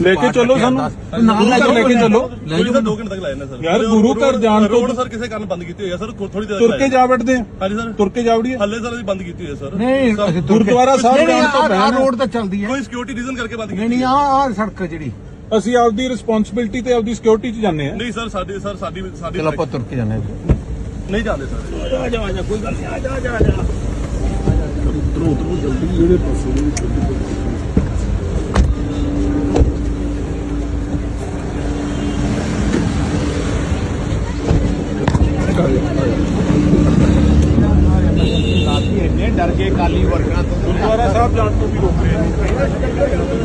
ਲੈ ਕੇ ਚੱਲੋ ਸਾਨੂੰ। ਨਾਲ ਲੈ ਘਰ ਲੈ ਕੇ ਚੱਲੋ। ਲੈ ਕੋਈ ਜਾਓ ਸਰ 2 ਘੰਟੇ ਤੱਕ ਲਾਇਆ ਨੇ ਸਰ। ਯਾਰ, ਗੁਰੂ ਘਰ ਜਾਣ ਤੋਂ- ਰੋਡ ਸਰ ਕਿਸੇ ਕਾਰਨ ਬੰਦ ਕੀਤੀ ਹੋਈ ਹੈ ਸਰ ਥੋੜੀ ਦੇਰ ਤੁਰ ਕੇ ਜਾ ਵੜਦੇ ਆ। ਹਾਂਜੀ ਸਰ। ਤੁਰ ਕੇ ਜਾ ਵੜੀਏ। ਹੱਲੇ ਸਰ ਅਸੀਂ ਬੰਦ ਕੀਤੀ ਹੋਈ ਹੈ ਸਰ। ਨਹੀਂ ਅਸੀਂ ਕੇ- ਗੁਰਦੁਆਰਾ ਸਾਹਿਬ ਨਹੀਂ, ਨਹੀਂ, ਜਾਣ ਤੋਂ ਪਹਿਲਾਂ। ਰੋਡ ਤਾਂ ਚੱਲਦੀ ਹੈ। ਕੋਈ ਸਿਕਿਉਰਿਟੀ ਰੀਜ਼ਨ ਕਰਕੇ ਬੰਦ ਨਹੀਂ ਕੀਤੀ ਨਹੀਂ ਆਹ ਆਹ ਸੜਕ ਜਿਹੜੀ। ਅਸੀਂ ਆਪਦੀ ਰਿਸਪੌਂਸਿਬਿਲਟੀ ਤੇ ਆਪਦੀ ਸਿਕਿਉਰਿਟੀ 'ਚ ਜਾਂਦੇ ਆ ਨਹੀਂ ਸਰ ਸਾਡੀ ਸਰ ਸਾਡੀ ਸਾਡੀ ਚਲੋ ਆਪਾਂ ਤੁਰ ਕੇ ਜਾਣਾ ਹੈ। ਨਹੀਂ ਜਾਂਦੇ ਸਰ। ਇੰਨੇ ਡਰ ਗਏ ਕਾਲੀ ਵਰਕਰਾਂ ਤੋਂ ਗੁਰਦੁਆਰਾ ਸਾਹਿਬ ਜਾਣ ਤੋਂ ਵੀ ਰੋਕ ਰਹੇ ਨੇ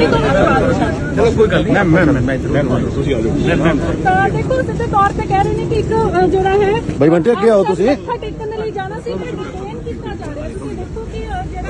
ਚਲੋ ਕੋਈ ਗੱਲ ਨਹੀਂ ਮੈਂ ਮੈਂ ਮੈਂ ਤੁਸੀਂ ਆ ਜਾਓ ਤਾਂ ਦੇਖੋ ਸਿੱਧੇ ਤੌਰ ਤੇ ਕਹਿ ਰਹੇ ਨੇ ਕਿ ਇੱਕ ਅ, ਜਿਹੜਾ ਹੈ ਬਈ ਬੰਟੇ, ਅੱਗੇ ਆਓ ਤੁਸੀਂ। ਮੱਥਾ ਟੇਕਣ ਦੇ ਲਈ ਜਾਣਾ ਸੀ ਮੈਂ ਡਿਟੇਨ ਕੀਤਾ ਜਾ ਰਿਹਾ ਤੁਸੀਂ ਦੇਖੋ ਕਿ ਅ, ਜਿਹੜਾ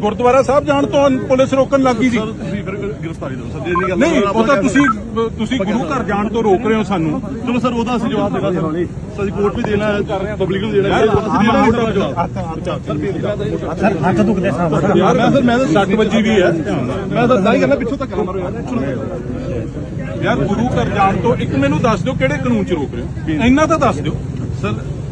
ਗੁਰਦੁਆਰਾ ਸਾਹਿਬ ਜਾਣ ਤੋਂ ਪੁਲਿਸ ਰੋਕਣ ਲੱਗੀ ਸੀ। ਸਰ ਤੁਸੀਂ ਫਿਰ ਗ੍ਰਿਫਤਾਰੀ ਦਿਓ। ਸਰ ਜੇ ਨਹੀਂ ਗੱਲ ਨਹੀਂ ਉਹ ਤਾਂ ਤੁਸੀਂ ਤੁਸੀਂ ਗੁਰੂ ਘਰ ਜਾਣ ਤੋਂ ਰੋਕ ਰਹੇ ਹੋ ਸਾਨੂੰ। ਚਲੋ ਸਰ ਉਹਦਾ ਅਸੀਂ ਜਵਾਬ ਦੇਣਾ ਸਰ। ਅਸੀਂ ਕੋਰਟ ਵੀ ਦੇਣਾ ਹੈ ਪਬਲਿਕ ਨੂੰ ਦੇਣਾ ਹੈ। ਅਸੀਂ ਦੇਣਾ ਹੈ। ਜਵਾਬ ਸਰ ਹੱਥ ਦੁਖਦੇ ਸਾਹਿਬ ਯਾਰ ਮੈਂ ਸਰ ਮੈਂ ਤਾਂ 60 ਵਜੇ ਵੀ ਹੈ। ਮੈਂ ਤਾਂ ਦਾਈ ਕਰਨਾ ਪਿੱਛੋਂ ਤੱਕ ਮਾਰੋ ਯਾਰ। ਯਾਰ ਗੁਰੂ ਘਰ ਜਾਣ ਤੋਂ ਇੱਕ ਮੈਨੂੰ ਦੱਸ ਦਿਓ ਕਿਹੜੇ ਕਾਨੂੰਨ 'ਚ ਰੋਕ ਰਹੇ ਹੋ। ਇੰਨਾ ਤਾਂ ਦੱਸ ਦਿਓ। ਸਰ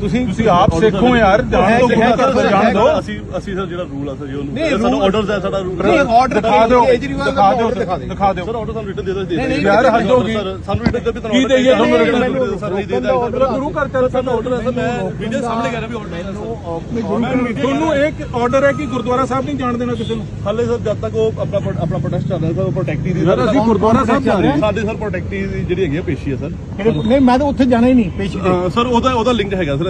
ਤੁਸੀਂ ਤੁਸੀਂ ਆਪ ਸਿੱਖੋ ਯਾਰ ਜਾਣ ਤੋਂ ਗੁਰੂ ਘਰ ਤੋਂ ਜਾਣ ਦਿਓ। ਅਸੀਂ ਅਸੀਂ ਸਰ ਜਿਹੜਾ ਰੂਲ ਆ ਸਰ ਜੀ ਉਹਨੂੰ rule- ਆਰਡਰਸ ਹੈ ਸਾਡਾ ਰੂਲ ਨਹੀਂ, order ਦਿਖਾ ਦਿਓ। ਦਾ ਦਿਖਾ ਦਿਓ ਦਿਖਾ ਦਿਓ। ਦਿਓ ਸਰ ਆਰਡਰ ਸਾਨੂੰ ਰਿਟਨ ਦੇ ਦੋ ਦੇ ਨਹੀਂ, ਯਾਰ ਹੱਦ ਹੋ ਗਈ। ਸਰ ਸਾਨੂੰ ਰਿਟਨ ਦੇ ਵੀ ਕੀ ਦੇਈਏ? ਤੁਹਾਨੂੰ written? ਸਰ ਨਹੀਂ ਦੇ ਮਤਲਬ ਗੁਰੂ ਘਰ ਚੱਲ ਸਾਡਾ ਆਰਡਰ ਹੈ ਸਰ ਮੈਂ ਵੀਡੀਓ ਸਾਹਮਣੇ ਕਰ ਰਿਹਾ ਵੀ ਆਰਡਰ ਹੈ ਤੁਹਾਨੂੰ ਇੱਕ ਆਰਡਰ ਹੈ ਕਿ ਗੁਰਦੁਆਰਾ ਸਾਹਿਬ ਨਹੀਂ ਜਾਣ ਦੇਣਾ ਕਿਸੇ ਨੂੰ? ਹਾਲੇ ਸਰ ਜਦ ਤੱਕ ਉਹ ਆਪਣਾ ਆਪਣਾ ਪ੍ਰੋਟੈਸਟ ਚੱਲ ਰਿਹਾ ਸਰ ਉਹ ਪ੍ਰੋਟੈਕਟੀ ਦੀ ਯਾਰ ਅਸੀਂ ਗੁਰਦੁਆਰਾ ਸਾਹਿਬ ਜਾ ਰਹੇ ਸਾਡੇ ਸਰ ਪ੍ਰੋਟੈਕਟੀ ਦੀ ਜਿਹੜੀ ਹੈਗੀ ਪੇਸ਼ੀ ਹੈ ਸਰ। ਨਹੀਂ ਮੈਂ ਤਾਂ ਉੱਥੇ ਜਾਣਾ ਹੀ ਨਹੀਂ ਪੇਸ਼ੀ ਸਰ ਉਹਦਾ ਉਹਦਾ ਲਿੰਕ ਹੈਗਾ ਸਰ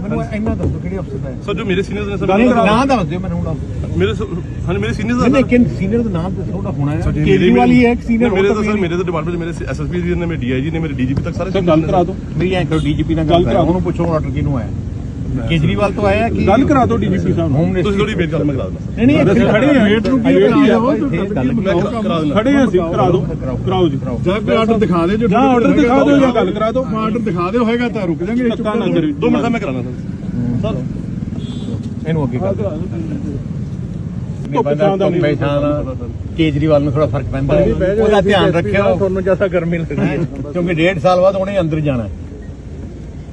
ਮੈਨੂੰ ਇੰਨਾ ਦੱਸੋ ਕਿਹੜੇ ਅਫਸਰ ਦਾ ਹੈ? ਸਰ ਜੋ ਮੇਰੇ ਸੀਨੀਅਰਸ ਨੇ ਸਰ ਨਾਮ ਦੱਸ ਦਿਓ ਮੈਨੂੰ ਹੁਣ ਮੇਰੇ ਹਾਂਜੀ ਮੇਰੇ ਸੀਨੀਅਰਸ ਕਿਨ ਸੀਨੀਅਰ ਦਾ ਨਾਮ ਦੱਸੋ ਉਹਦਾ ਹੋਣਾ ਹੈ। ਕੇਜਰੀਵਾਲ ਹੀ ਹੈ ਇੱਕ senior ਮੇਰੇ ਹੋਰ ਤਾਂ ਤਾਂ ਸਰ ਮੇਰੇ ਤਾਂ ਡਿਪਾਰਟਮੈਂਟ ਮੇਰੇ ਐਸਐਸਪੀ ਜੀ ਨੇ ਮੇਰੇ ਡੀਆਈਜੀ ਨੇ ਮੇਰੇ ਡੀਜੀਪੀ ਤੱਕ ਸਾਰੇ ਸਰ ਗੱਲ ਕਰਾ ਦਿਓ। ਮੇਰੀ ਐਂ ਕਰੋ ਡੀਜੀਪੀ ਨਾਲ ਗੱਲ ਗੱਲ ਕਰਾ ਕਰਾਓ ਦਿਓ। ਉਹਨੂੰ ਪੁੱਛੋ ਆਰਡਰ ਕਿਹਨੂੰ ਆਇਆ। ਕੇਜਰੀਵਾਲ ਤੋਂ ਆਇਆ ਕਿ ਗੱਲ ਕਰਾ ਦਿਓ ਡੀਜੀਪੀ ਸਾਹਿਬ ਨੂੰ। ਤੁਸੀਂ ਥੋੜੀ ਵੇਟ ਕਰ ਮੈਂ ਕਰਾ ਦਿੰਦਾ ਨਹੀਂ ਨਹੀਂ ਅਸੀਂ ਖੜੇ ਹਾਂ। ਵੇਟ ਨੂੰ ਕੀ ਆ, ਗੱਲ ਕਰਾ- ਕਰਾ ਖੜੇ ਹਾਂ ਅਸੀਂ ਕਰਾ ਦਿਓ। ਕਰਾਓ ਜੀ। ਜਾਂ ਕੋਈ ਆਰਡਰ ਦਿਖਾ ਦੇ ਜੋ ਜਾਂ ਆਰਡਰ ਦਿਖਾ ਦਿਓ ਜਾਂ ਗੱਲ ਕਰਾ ਦਿਓ। ਆਰਡਰ ਦਿਖਾ ਦਿਓ ਹੋਏਗਾ ਤਾਂ ਰੁਕ ਜਾਾਂਗੇ ਧੱਕਾ ਨਾ ਕਰਿਓ ਦੋ ਮਿੰਟ ਦਾ ਮੈਂ ਕਰਾਣਾ ਸਰ। ਇਹਨੂੰ ਅੱਗੇ ਕਰ ਦਾ। ਕੇਜਰੀਵਾਲ ਨੂੰ ਥੋੜਾ ਫ਼ਰਕ ਪੈਂਦਾ। ਉਹਦਾ ਧਿਆਨ ਰੱਖਿਓ। ਤੁਹਾਨੂੰ ਜ਼ਿਆਦਾ ਗਰਮੀ ਲੱਗਦੀ ਹੈ। ਕਿਉਂਕਿ ਡੇਢ ਸਾਲ ਬਾਅਦ ਉਹਨੇ ਅੰਦਰ ਜਾਣਾ।